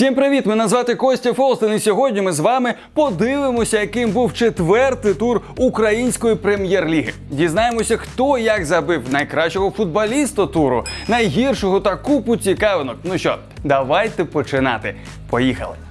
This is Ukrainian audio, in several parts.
Всім привіт! Мене звати Костя Фолстен, і сьогодні ми з вами подивимося, яким був четвертий тур української прем'єр-ліги. Дізнаємося, хто як забив найкращого футболіста туру, найгіршого та купу цікавинок. Ну що, давайте починати. Поїхали!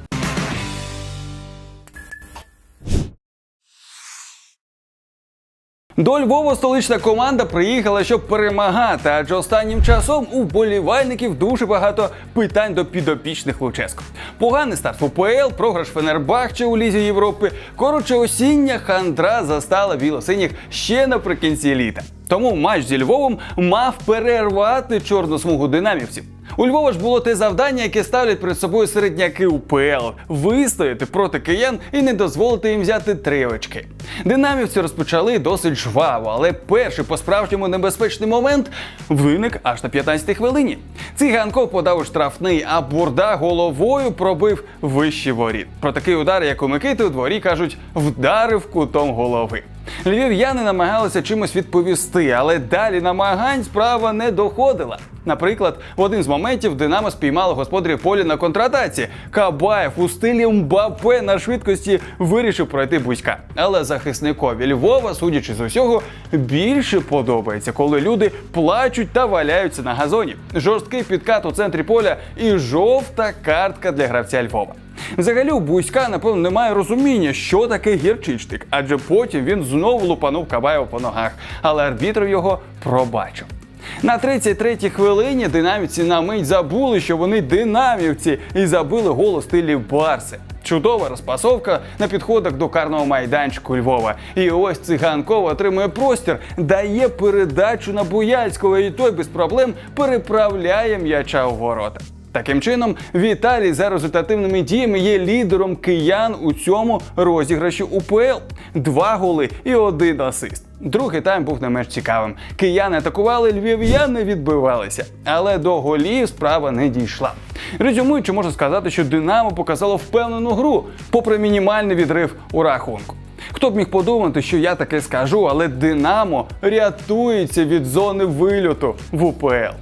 До Львова столична команда приїхала, щоб перемагати, адже останнім часом у вболівальників дуже багато питань до підопічних Луческо. Поганий старт УПЛ, програш Фенербахче у Лізі Європи. Коротше, осіння хандра застала білосиніх ще наприкінці літа. Тому матч зі Львовом мав перервати чорну смугу динамівців. У Львова ж було те завдання, яке ставлять перед собою середняки УПЛ вистояти проти киян і не дозволити їм взяти три очки. Динамівці розпочали досить жваво, але перший по-справжньому небезпечний момент виник аж на 15-й хвилині. Циганков подав у штрафний, а бурда головою пробив вищий воріт. Про такий удар, як у Микити, у дворі кажуть, вдарив кутом голови. Львів'яни намагалися чимось відповісти, але далі намагань справа не доходила. Наприклад, в один з моментів Динамо спіймало господарів полі на контратаці. Кабаєв у стилі Мбапе на швидкості вирішив пройти бузька. Але захисникові Львова, судячи з усього, більше подобається, коли люди плачуть та валяються на газоні. Жорсткий підкат у центрі поля і жовта картка для гравця Львова. Взагалі, у Буська, напевно, немає розуміння, що таке гірчичник, адже потім він знову лупанув Кабаєва по ногах, але арбітр його пробачив. На 33-й хвилині динамівці на мить забули, що вони динамівці, і забили гол у стилі Барси. Чудова розпасовка на підходах до карного майданчику Львова. І ось циганков отримує простір, дає передачу на Буяльського, і той без проблем переправляє м'яча у ворота. Таким чином, Віталій за результативними діями є лідером киян у цьому розіграші УПЛ. Два голи і один асист. Другий тайм був не менш цікавим. Кияни атакували, львів'яни відбивалися, але до голів справа не дійшла. Резюмуючи, можна сказати, що Динамо показало впевнену гру, попри мінімальний відрив у рахунку. Хто б міг подумати, що я таке скажу, але Динамо рятується від зони вильоту в УПЛ.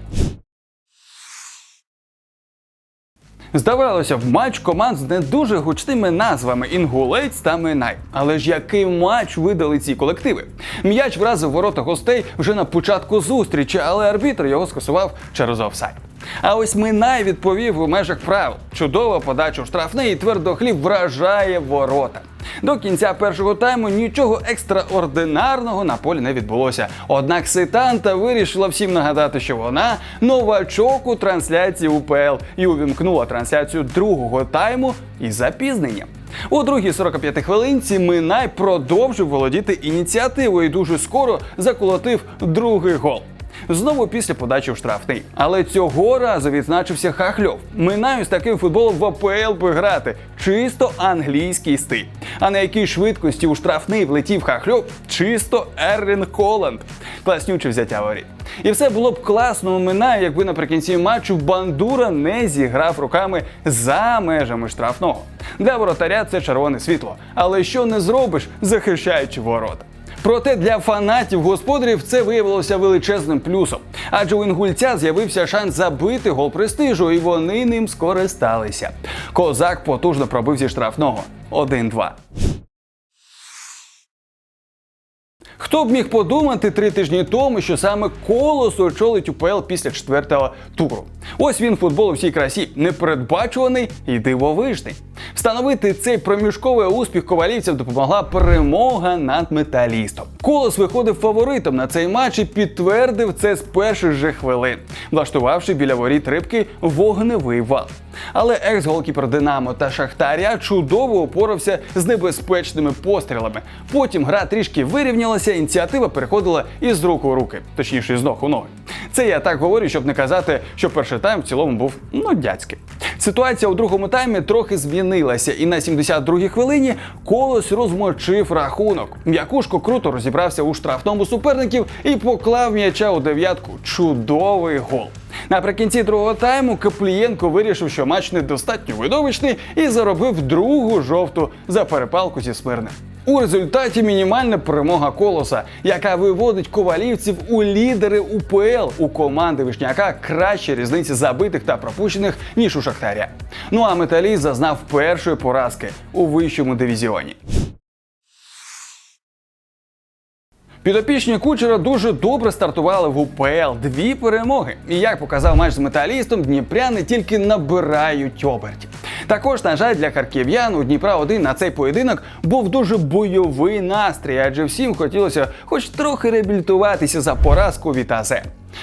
Здавалося, в матч команд з не дуже гучними назвами Інгулець та Минай. Але ж який матч видали ці колективи? М'яч вразив ворота гостей вже на початку зустрічі, але арбітр його скасував через офсайд. А ось Минай відповів у межах правил. Чудова подача в штрафний і твердохліб вражає ворота. До кінця першого тайму нічого екстраординарного на полі не відбулося. Однак Ситанта вирішила всім нагадати, що вона новачок у трансляції УПЛ і увімкнула трансляцію другого тайму із запізненням. У другій 45 хвилинці Минай продовжив володіти ініціативою і дуже скоро заколотив другий гол. Знову після подачі в штрафний. Але цього разу відзначився Хахльов. Минаю з таким футболом в АПЛ грати. Чисто англійський стиль. А на якій швидкості у штрафний влетів Хахльов, чисто Ерлін Холланд. Класнюче взяття воріт. І все було б класно Минаю, якби наприкінці матчу Бандура не зіграв руками за межами штрафного. Для воротаря це червоне світло. Але що не зробиш, захищаючи ворота. Проте для фанатів господарів це виявилося величезним плюсом, адже у інгульця з'явився шанс забити гол престижу, і вони ним скористалися. Козак потужно пробив зі штрафного 1-2. Хто б міг подумати три тижні тому, що саме колос очолить УПЛ після четвертого туру? Ось він футбол у всій красі, непередбачуваний і дивовижний. Встановити цей проміжковий успіх ковалівців допомогла перемога над металістом. Колос виходив фаворитом на цей матч і підтвердив це з перших же хвилин, влаштувавши біля воріт рибки вогневий вал. Але екс-голкіпер Динамо та Шахтаря чудово упорався з небезпечними пострілами. Потім гра трішки вирівнялася, ініціатива переходила із рук у руки, точніше, з ног у ноги. Це я так говорю, щоб не казати, що перший тайм в цілому був ну дядський. Ситуація у другому таймі трохи змінилася, і на 72-й хвилині колос розмочив рахунок. М'якушко круто розібрався у штрафному суперників і поклав м'яча у дев'ятку. Чудовий гол. Наприкінці другого тайму Каплієнко вирішив, що матч недостатньо видовищний і заробив другу жовту за перепалку зі Смирним. У результаті мінімальна перемога колоса, яка виводить ковалівців у лідери УПЛ у команди Вишняка краще різниці забитих та пропущених ніж у Шахтаря. Ну а металіст зазнав першої поразки у вищому дивізіоні. Підопічні кучера дуже добре стартували в УПЛ. Дві перемоги. І як показав матч з металістом, дніпряни тільки набирають обертів. Також, на жаль, для харків'ян у Дніпра 1 на цей поєдинок був дуже бойовий настрій, адже всім хотілося хоч трохи реабілітуватися за поразку від АЗ.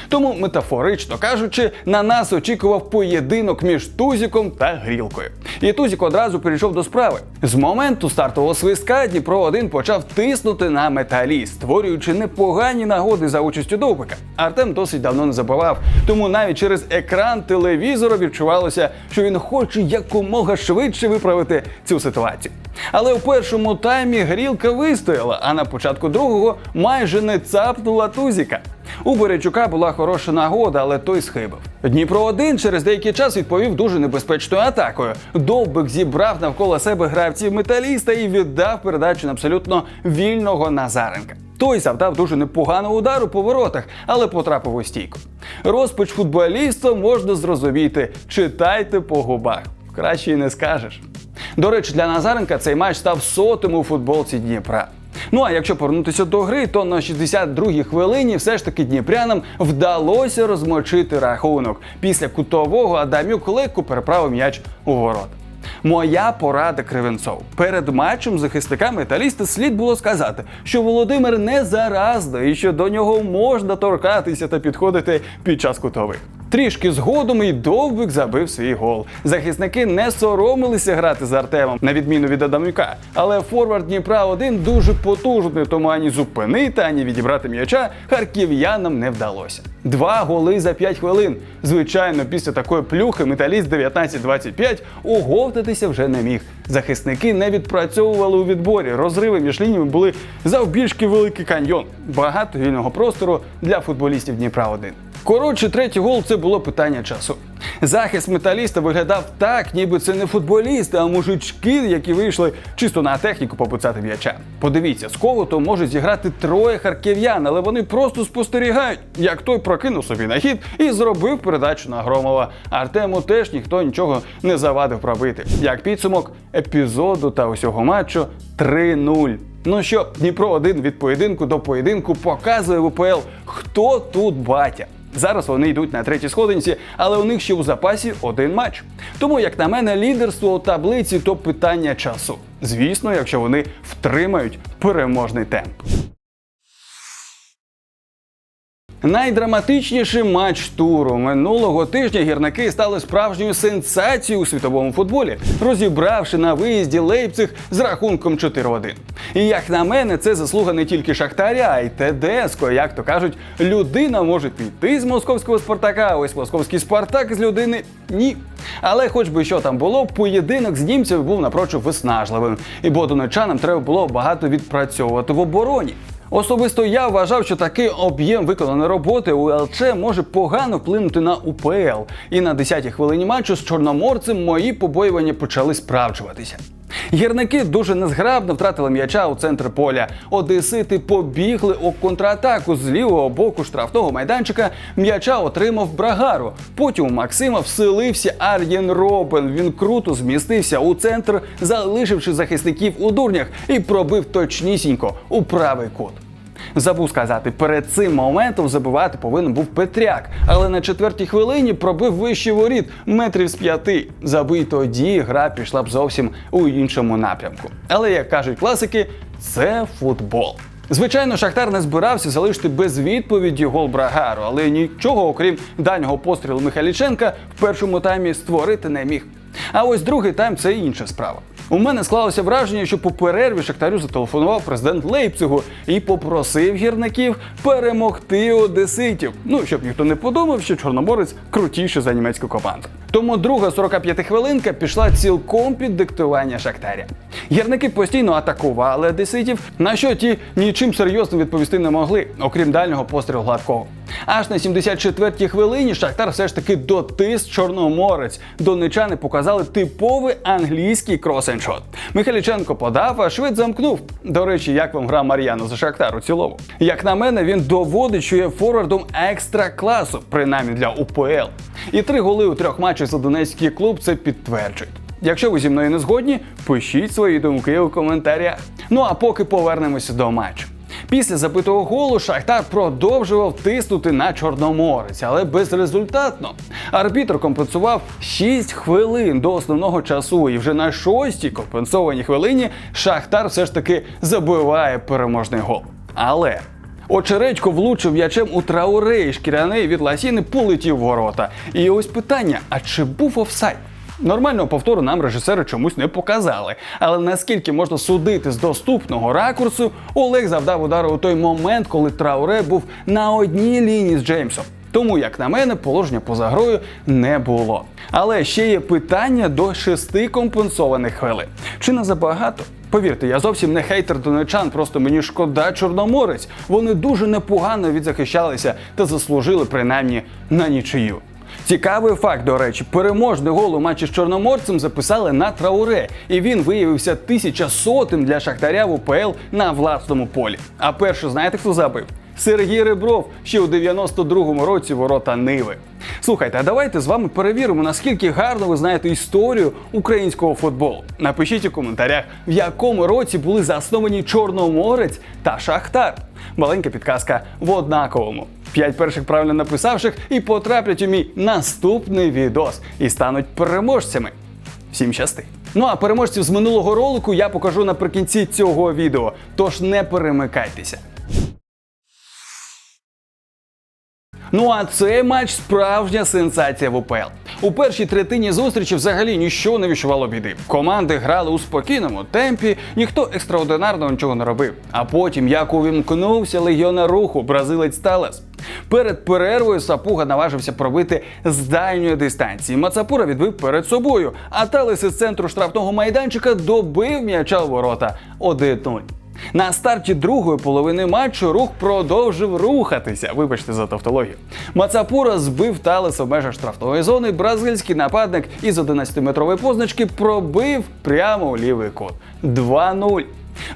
Тому, метафорично кажучи, на нас очікував поєдинок між Тузіком та Грілкою. І Тузік одразу перейшов до справи. З моменту стартового свистка Дніпро 1 почав тиснути на металіст, створюючи непогані нагоди за участю Довбика. Артем досить давно не забував, тому навіть через екран телевізора відчувалося, що він хоче якомога швидше виправити цю ситуацію. Але у першому таймі грілка вистояла, а на початку другого майже не цапнула Тузіка. У Борячука була хороша нагода, але той схибив. Дніпро 1 через деякий час відповів дуже небезпечною атакою. Довбик зібрав навколо себе гравців металіста і віддав передачу на абсолютно вільного Назаренка. Той завдав дуже непоганого удару по воротах, але потрапив у стійку. Розпач футболіста можна зрозуміти. Читайте по губах. Краще й не скажеш. До речі, для Назаренка цей матч став сотим у футболці Дніпра. Ну а якщо повернутися до гри, то на 62-й хвилині все ж таки дніпрянам вдалося розмочити рахунок. Після кутового Адамюк легко переправив м'яч у ворот. Моя порада Кривенцов. Перед матчем захисника металіста слід було сказати, що Володимир не заразний і що до нього можна торкатися та підходити під час кутових. Трішки згодом і Довбик забив свій гол. Захисники не соромилися грати з Артемом, на відміну від Адамюка. Але форвард Дніпра 1 дуже потужний, тому ані зупинити, ані відібрати м'яча харків'янам не вдалося. Два голи за 5 хвилин. Звичайно, після такої плюхи металіст 19-25 оговтатися вже не міг. Захисники не відпрацьовували у відборі. Розриви між лініями були завбільшки великий каньйон. Багато вільного простору для футболістів Дніпра 1. Коротше, третій гол це було питання часу. Захист металіста виглядав так, ніби це не футболісти, а мужички, які вийшли чисто на техніку попуцати м'яча. Подивіться, з когото можуть зіграти троє харків'ян, але вони просто спостерігають, як той прокинув собі на хід і зробив передачу на Громова. Артему теж ніхто нічого не завадив пробити. Як підсумок епізоду та усього матчу 3-0. Ну що, Дніпро 1 від поєдинку до поєдинку показує в УПЛ, хто тут батя. Зараз вони йдуть на третій сходинці, але у них ще у запасі один матч. Тому, як на мене, лідерство у таблиці то питання часу. Звісно, якщо вони втримають переможний темп. Найдраматичніший матч туру минулого тижня гірники стали справжньою сенсацією у світовому футболі, розібравши на виїзді Лейпциг з рахунком 4-1. І як на мене, це заслуга не тільки Шахтаря, а й ТДСКО. Як то кажуть, людина може піти з московського Спартака, а ось московський Спартак з людини ні. Але хоч би що там було, поєдинок з німцями був напрочуд виснажливим, і бодоночанам треба було багато відпрацьовувати в обороні. Особисто я вважав, що такий об'єм виконаної роботи у ЛЧ може погано вплинути на УПЛ. І на 10-й хвилині матчу з чорноморцем мої побоювання почали справджуватися. Гірники дуже незграбно втратили м'яча у центр поля. Одесити побігли у контратаку з лівого боку штрафного майданчика. М'яча отримав Брагару. Потім у Максима вселився Ар'єн Робен. Він круто змістився у центр, залишивши захисників у дурнях, і пробив точнісінько у правий кут. Забув сказати, перед цим моментом забивати повинен був Петряк, але на четвертій хвилині пробив вищий воріт метрів з п'яти. Забий тоді гра пішла б зовсім у іншому напрямку. Але як кажуть класики, це футбол. Звичайно, Шахтар не збирався залишити без відповіді гол Брагару, але нічого, окрім дальнього пострілу Михайліченка, в першому таймі створити не міг. А ось другий тайм це інша справа. У мене склалося враження, що по перерві Шахтарю зателефонував президент Лейпцигу і попросив гірників перемогти одеситів. Ну щоб ніхто не подумав, що чорноморець крутіший за німецьку команду. Тому друга 45 хвилинка пішла цілком під диктування Шахтаря. Гірники постійно атакували одеситів, на що ті нічим серйозним відповісти не могли, окрім дальнього пострілу гладкого. Аж на 74-й хвилині Шахтар все ж таки дотис Чорноморець. Донечани показали типовий англійський кросеншот. Михайліченко подав, а швид замкнув. До речі, як вам гра Мар'яна за Шахтар у цілому? Як на мене, він доводить, що є форвардом екстра класу, принаймні для УПЛ. І три голи у трьох матчах за Донецький клуб це підтверджують. Якщо ви зі мною не згодні, пишіть свої думки у коментарях. Ну а поки повернемося до матчу. Після забитого голу Шахтар продовжував тиснути на Чорноморець, але безрезультатно. Арбітр компенсував 6 хвилин до основного часу, і вже на шостій компенсованій хвилині Шахтар все ж таки забиває переможний гол. Але Очередько влучив м'ячем у трауре, і шкіряний від ласіни полетів в ворота. І ось питання: а чи був офсайд? Нормального повтору нам режисери чомусь не показали. Але наскільки можна судити з доступного ракурсу, Олег завдав удару у той момент, коли Трауре був на одній лінії з Джеймсом. Тому, як на мене, положення поза грою не було. Але ще є питання до шести компенсованих хвилин. Чи не забагато? Повірте, я зовсім не хейтер донечан, просто мені шкода чорноморець. Вони дуже непогано відзахищалися та заслужили принаймні на нічию. Цікавий факт, до речі, переможний гол у матчі з чорноморцем записали на трауре, і він виявився тисячасотим для шахтаря в УПЛ на власному полі. А перше, знаєте, хто забив? Сергій Ребров ще у 92-му році ворота Ниви. Слухайте, а давайте з вами перевіримо, наскільки гарно ви знаєте історію українського футболу. Напишіть у коментарях, в якому році були засновані Чорноморець та Шахтар. Маленька підказка в однаковому. П'ять перших правильно написавших і потраплять у мій наступний відос і стануть переможцями. Всім щасти! Ну а переможців з минулого ролику я покажу наприкінці цього відео. Тож не перемикайтеся. Ну а цей матч справжня сенсація в УПЛ. У першій третині зустрічі взагалі нічого не віщувало біди. Команди грали у спокійному темпі, ніхто екстраординарного нічого не робив. А потім, як увімкнувся легіонер руху, бразилець Талес. Перед перервою Сапуга наважився пробити з дальньої дистанції. Мацапура відбив перед собою, а Талес із центру штрафного майданчика добив м'яча в ворота 1-0. На старті другої половини матчу рух продовжив рухатися. Вибачте за тавтологію. Мацапура збив Талеса в межах штрафної зони. Бразильський нападник із 11-метрової позначки пробив прямо у лівий кут. 2-0.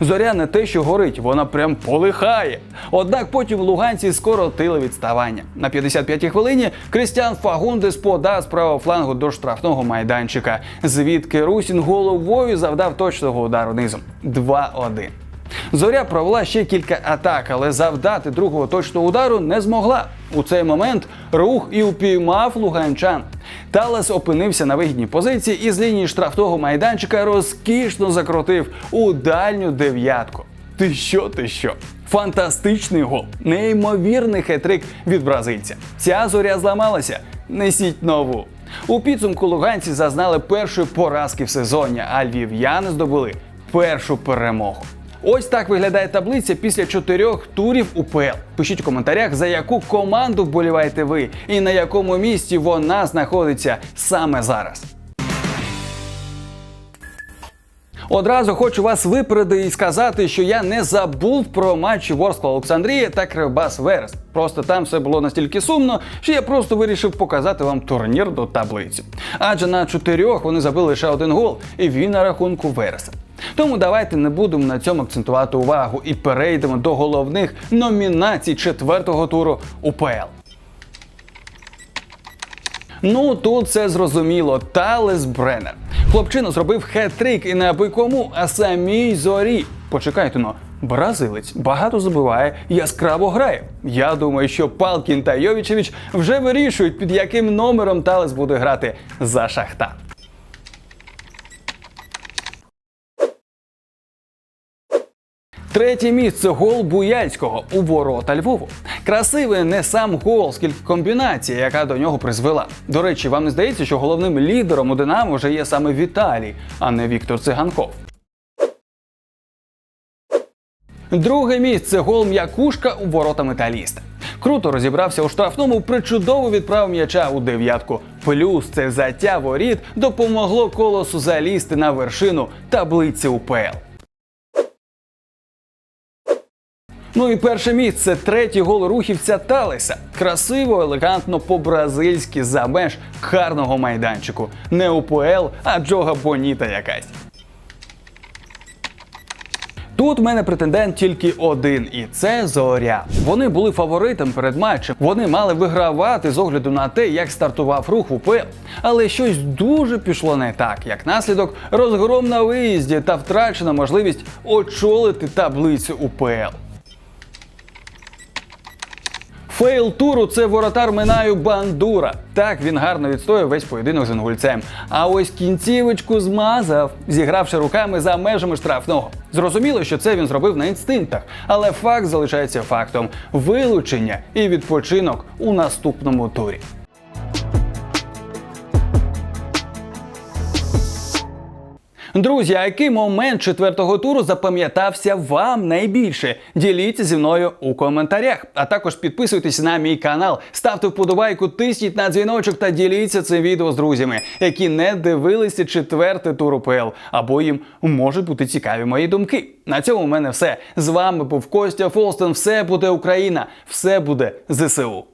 Зоря не те, що горить, вона прям полихає. Однак потім луганці скоротили відставання. На 55-й хвилині Крістіан Фагундес подав з правого флангу до штрафного майданчика, звідки Русін головою завдав точного удару низом. 2-1. Зоря провела ще кілька атак, але завдати другого точного удару не змогла. У цей момент рух і упіймав луганчан. Талес опинився на вигідній позиції і з лінії штрафного майданчика розкішно закрутив у дальню дев'ятку. Ти що, ти що? Фантастичний гол, неймовірний хетрик від бразильця. Ця зоря зламалася. Несіть нову. У підсумку луганці зазнали першої поразки в сезоні, а львів'яни здобули першу перемогу. Ось так виглядає таблиця після чотирьох турів УПЛ. Пишіть у коментарях, за яку команду вболіваєте ви і на якому місці вона знаходиться саме зараз. Одразу хочу вас випередити і сказати, що я не забув про матчі Ворскла Олександрія та Кривбас Верес. Просто там все було настільки сумно, що я просто вирішив показати вам турнірну таблицю. Адже на чотирьох вони забили лише один гол, і він на рахунку Вереса. Тому давайте не будемо на цьому акцентувати увагу і перейдемо до головних номінацій четвертого туру УПЛ. Ну тут все зрозуміло. Талес Бреннер. Хлопчина зробив хет-трик і не аби кому, а самій зорі. Почекайте но. Бразилець багато забиває, яскраво грає. Я думаю, що Палкін та Йовічевич вже вирішують, під яким номером Талес буде грати за Шахтар. Третє місце гол Буяльського у ворота Львову. Красивий не сам гол, скільки комбінація, яка до нього призвела. До речі, вам не здається, що головним лідером у Динамо вже є саме Віталій, а не Віктор Циганков. Друге місце гол м'якушка у ворота металіста. Круто розібрався у штрафному, причудово відправив м'яча у дев'ятку. Плюс це взяття воріт допомогло колосу залізти на вершину таблиці УПЛ. Ну і перше місце третій гол рухівця Талеса. Красиво, елегантно по-бразильськи за меж карного майданчику. Не УПЛ, а Джога Боніта якась. Тут в мене претендент тільки один, і це Зоря. Вони були фаворитом перед матчем. Вони мали вигравати з огляду на те, як стартував рух УПЛ. Але щось дуже пішло не так, як наслідок розгром на виїзді та втрачена можливість очолити таблицю УПЛ. Фейл туру це воротар Минаю Бандура. Так він гарно відстояв весь поєдинок з інгульцем. А ось кінцівочку змазав, зігравши руками за межами штрафного. Зрозуміло, що це він зробив на інстинктах, але факт залишається фактом: вилучення і відпочинок у наступному турі. Друзі, а який момент четвертого туру запам'ятався вам найбільше? Діліться зі мною у коментарях. А також підписуйтесь на мій канал, ставте вподобайку, тисніть на дзвіночок та діліться цим відео з друзями, які не дивилися четвертий тур УПЛ, або їм можуть бути цікаві мої думки. На цьому в мене все. З вами був Костя Фолстен. Все буде Україна, все буде ЗСУ.